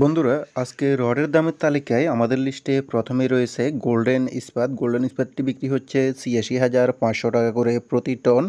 বন্ধুরা, আজকে রডের দামের তালিকায় আমাদের লিস্টে প্রথমে রয়েছে গোল্ডেন ইস্পাত গোল্ডেন ইস্পাতটি বিক্রি হচ্ছে ছিয়াশি হাজার পাঁচশো টাকা করে প্রতি টন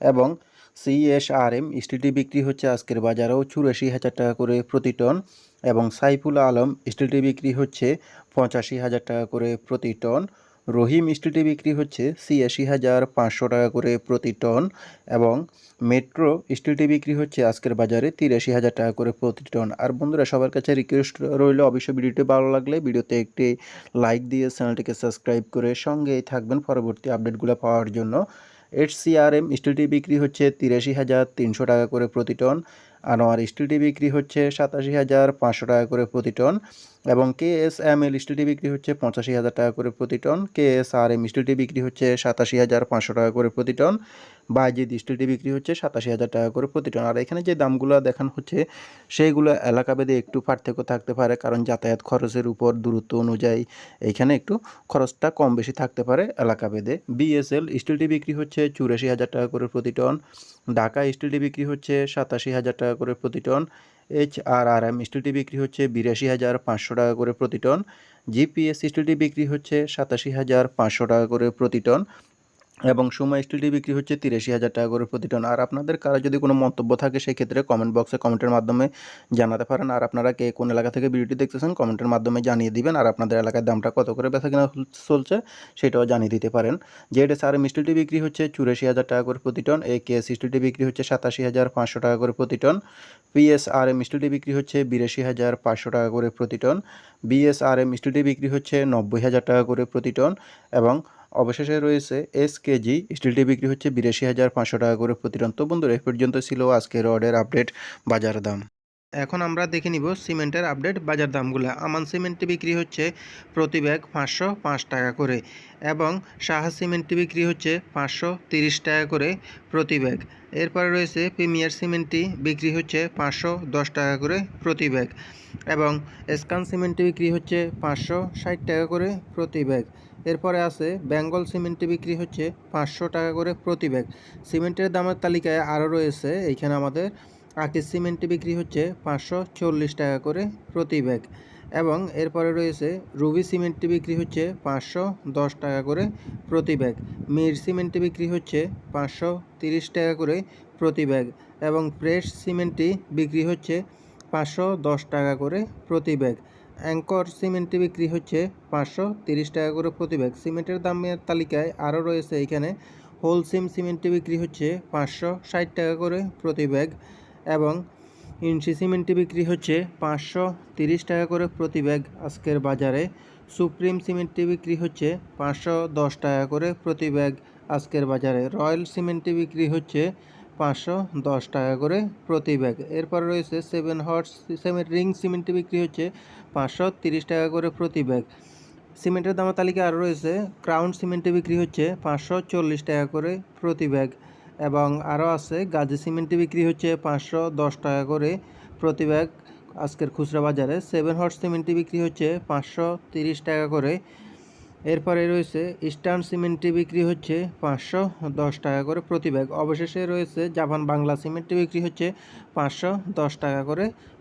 এবং সিএসআরএম স্টিলটি বিক্রি হচ্ছে আজকের বাজারেও চুরাশি হাজার টাকা করে প্রতি টন এবং সাইফুল আলম স্টিলটি বিক্রি হচ্ছে পঁচাশি হাজার টাকা করে প্রতি টন। রহিম স্টিলটি বিক্রি হচ্ছে ছিয়াশি হাজার পাঁচশো টাকা করে প্রতি টন এবং মেট্রো স্টিলটি বিক্রি হচ্ছে আজকের বাজারে তিরাশি হাজার টাকা করে প্রতি টন। আর বন্ধুরা, সবার কাছে রিকোয়েস্ট রইল, অবশ্যই ভিডিওটি ভালো লাগলে ভিডিওতে একটি লাইক দিয়ে চ্যানেলটিকে সাবস্ক্রাইব করে সঙ্গেই থাকবেন পরবর্তী আপডেটগুলো পাওয়ার জন্য। এইচ সিআরএম স্টিলটি বিক্রি হচ্ছে তিরাশি হাজার তিনশো টাকা করে প্রতি টন। আনোয়ার স্টিলটি বিক্রি হচ্ছে সাতাশি হাজার পাঁচশো টাকা করে প্রতি টন এবং কে এস এম এল স্টিলটি বিক্রি হচ্ছে পঁচাশি হাজার টাকা করে প্রতি ton. K S R M স্টিলটি বিক্রি হচ্ছে সাতাশি হাজার পাঁচশো টাকা করে প্রতি টন। বাইজিদ স্টিলটি বিক্রি হচ্ছে সাতাশি হাজার টাকা করে প্রতি টন। আর এখানে যে দামগুলো দেখানো হচ্ছে, সেইগুলো এলাকাভেদে একটু পার্থক্য থাকতে পারে, কারণ যাতায়াত খরচের উপর দূরত্ব অনুযায়ী এইখানে একটু খরচটা কম বেশি থাকতে পারে এলাকাভেদে বিএসএল স্টিলটি বিক্রি হচ্ছে চুরাশি হাজার টাকা করে প্রতি টন। ঢাকা স্টিলটি বিক্রি হচ্ছে সাতাশি হাজার টাকা করে প্রতি ton. H R R M স্টিলটি বিক্রি হচ্ছে বিরাশি হাজার পাঁচশো টাকা করে প্রতি টন। জিপিএস স্টিলটি বিক্রি হচ্ছে সাতাশি হাজার পাঁচশো টাকা করে প্রতি টন। এবং সুমা স্টিলটি বিক্রি হচ্ছে তিরাশি হাজার টাকা করে প্রতি টন। আর আপনাদের কারও যদি কোনো মন্তব্য থাকে সেই ক্ষেত্রে কমেন্ট বক্সে কমেন্টের মাধ্যমে জানাতে পারেন। আর আপনারা কে কোন এলাকা থেকে ভিডিওটি দেখতেছেন কমেন্টের মাধ্যমে জানিয়ে দিবেন। আর আপনাদের এলাকার দামটা কত করে বেচা কিনা চলছে, সেটাও জানিয়ে দিতে পারেন। এস আর এম স্টিলটি বিক্রি হচ্ছে চুরাশি হাজার টাকা করে প্রতি টন। এ কে এস স্টিলটি বিক্রি হচ্ছে সাতাশি হাজার পাঁচশো টাকা করে প্রতি ton. P S R M স্টিলটি বিক্রি হচ্ছে বিরাশি হাজার পাঁচশো টাকা করে প্রতি ton. B S R M স্টিলটি বিক্রি হচ্ছে নব্বই হাজার টাকা করে প্রতি টন। এবং অবশেষে রয়েছে এস কেজি স্টিলটি বিক্রি হচ্ছে বিরাশি হাজার পাঁচশো টাকা করে প্রতি টন তো বন্ধুরা, এ পর্যন্ত ছিল আজকের রডের আপডেট বাজার দাম। এখন আমরা দেখে নিব সিমেন্টের আপডেট বাজার দামগুলো। আমান সিমেন্টটি বিক্রি হচ্ছে প্রতি ব্যাগ পাঁচশো পাঁচ টাকা করে এবং সাহা সিমেন্টটি বিক্রি হচ্ছে পাঁচশো তিরিশ টাকা করে প্রতি ব্যাগ। এরপরে রয়েছে প্রিমিয়ার সিমেন্টটি বিক্রি হচ্ছে পাঁচশো দশ টাকা করে প্রতি ব্যাগ এবং স্কান সিমেন্টটি বিক্রি হচ্ছে পাঁচশো ষাট টাকা করে প্রতি ব্যাগ। এরপরে আছে, বেঙ্গল সিমেন্টটি বিক্রি হচ্ছে পাঁচশো টাকা করে প্রতি ব্যাগ। সিমেন্টের দামের তালিকায় আরও রয়েছে এইখানে আমাদের আকিস সিমেন্টটি বিক্রি হচ্ছে পাঁচশো চল্লিশ টাকা করে প্রতি ব্যাগ। এবং এরপরে রয়েছে, রুবি সিমেন্টটি বিক্রি হচ্ছে পাঁচশো দশ টাকা করে প্রতি ব্যাগ। মির সিমেন্টটি বিক্রি হচ্ছে পাঁচশো তিরিশ টাকা করে প্রতি ব্যাগ। এবং প্রেস সিমেন্টটি বিক্রি হচ্ছে পাঁচশো দশ টাকা করে প্রতি ব্যাগ। অ্যাঙ্কর সিমেন্টটি বিক্রি হচ্ছে পাঁচশো তিরিশ টাকা করে প্রতি ব্যাগ সিমেন্টের দামের তালিকায় আরও রয়েছে এখানে। হোলসিম সিমেন্টটি বিক্রি হচ্ছে পাঁচশো ষাট টাকা করে প্রতি ব্যাগ এবং ইঞ্চি সিমেন্টটি বিক্রি হচ্ছে পাঁচশো তিরিশ টাকা করে প্রতি ব্যাগ আজকের বাজারে সুপ্রিম সিমেন্টটি বিক্রি হচ্ছে পাঁচশো দশ টাকা করে প্রতি ব্যাগ আজকের বাজারে রয়্যাল সিমেন্টটি বিক্রি হচ্ছে পাঁচশো দশ টাকা করে প্রতি ব্যাগ। এরপর রয়েছে সেভেন হর্স সিমেন্ট রিং সিমেন্টটি বিক্রি হচ্ছে পাঁচশো তিরিশ টাকা করে প্রতি ব্যাগ। সিমেন্টের দামের তালিকা আরও রয়েছে ক্রাউন সিমেন্টে বিক্রি হচ্ছে পাঁচশো চল্লিশ টাকা করে প্রতি ব্যাগ এবং আরও আছে, গাজী সিমেন্টে বিক্রি হচ্ছে পাঁচশো দশ টাকা করে প্রতি ব্যাগ। আজকের খুচরা বাজারে সেভেন হর্স সিমেন্টটি বিক্রি হচ্ছে পাঁচশো তিরিশ টাকা করে এরপরে রয়েছে ইস্টার্ন সিমেন্টটি বিক্রি হচ্ছে পাঁচশো দশ টাকা করে প্রতি ব্যাগ অবশেষে রয়েছে জাপান বাংলা সিমেন্টটি বিক্রি হচ্ছে পাঁচশো দশ টাকা করে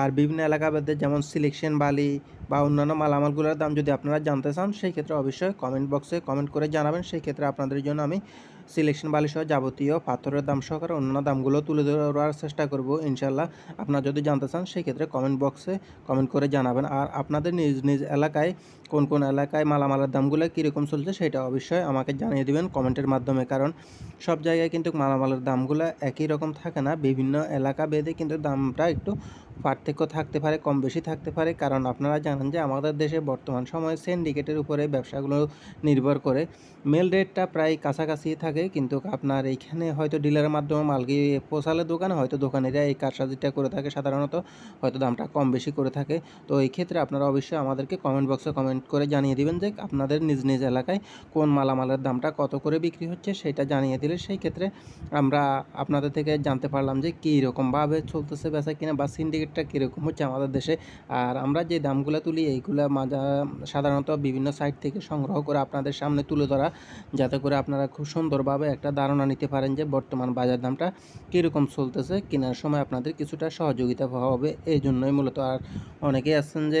আর বিভিন্ন এলাকাবাদের যেমন সিলেকশন বালি বা অন্যান্য মালামালগুলোর দাম যদি আপনারা জানতে চান, সেই ক্ষেত্রে অবশ্যই কমেন্ট বক্সে কমেন্ট করে জানাবেন। সেই ক্ষেত্রে আপনাদের জন্য আমি সিলেকশন বালি সহ যাবতীয় পাথরের দাম সহকারে অন্যান্য দামগুলো তুলে ধরার চেষ্টা করব ইনশাল্লাহ আপনারা যদি জানতে চান সেই ক্ষেত্রে কমেন্ট বক্সে কমেন্ট করে জানাবেন। আর আপনাদের নিজ নিজ এলাকায় কোন কোন এলাকায় মালামালের দামগুলো কীরকম চলছে, সেটা অবশ্যই আমাকে জানিয়ে দেবেন কমেন্টের মাধ্যমে। কারণ সব জায়গায় কিন্তু মালামালের দামগুলো একই রকম থাকে না। বিভিন্ন এলাকা ভেদে কিন্তু দামটা একটু পার্থক্য থাকতে পারে, কম বেশি থাকতে পারে। কারণ আপনারা জানেন যে আমাদের দেশে বর্তমান সময়ে সিন্ডিকেটের উপরে ব্যবসাগুলো নির্ভর করে। মেল রেটটা প্রায় কাছাকাছি থাকে। কিন্তু আপনার এইখানে হয়তো ডিলারের মাধ্যমে মাল গিয়ে পৌঁছালে দোকানে, হয়তো দোকানিরা এই কারসাজিটা করে থাকে সাধারণত, হয়তো দামটা কম বেশি করে থাকে। তো এই ক্ষেত্রে আপনারা অবশ্যই আমাদেরকে কমেন্ট বক্সে কমেন্ট করে জানিয়ে দিবেন যে আপনাদের নিজ নিজ এলাকায় কোন মালামালের দামটা কত করে বিক্রি হচ্ছে সেটা জানিয়ে দিলে সেই ক্ষেত্রে আমরা আপনাদের থেকে জানতে পারলাম যে কী রকমভাবে চলতেছে বেচা কিনা বা সিন্ডিকেটটা কীরকম হচ্ছে আমাদের দেশে। আর আমরা যে দামগুলো তুলি, এইগুলো মাজা সাধারণত বিভিন্ন সাইট থেকে সংগ্রহ করে আপনাদের সামনে তুলে ধরা, যাতে করে আপনারা খুব সুন্দরভাবে একটা ধারণা নিতে পারেন যে বর্তমান বাজার দামটা কীরকম চলতেছে, কেনার সময় আপনাদের কিছুটা সহযোগিতা হবে এই জন্যই মূলত আর অনেকেই আছেন যে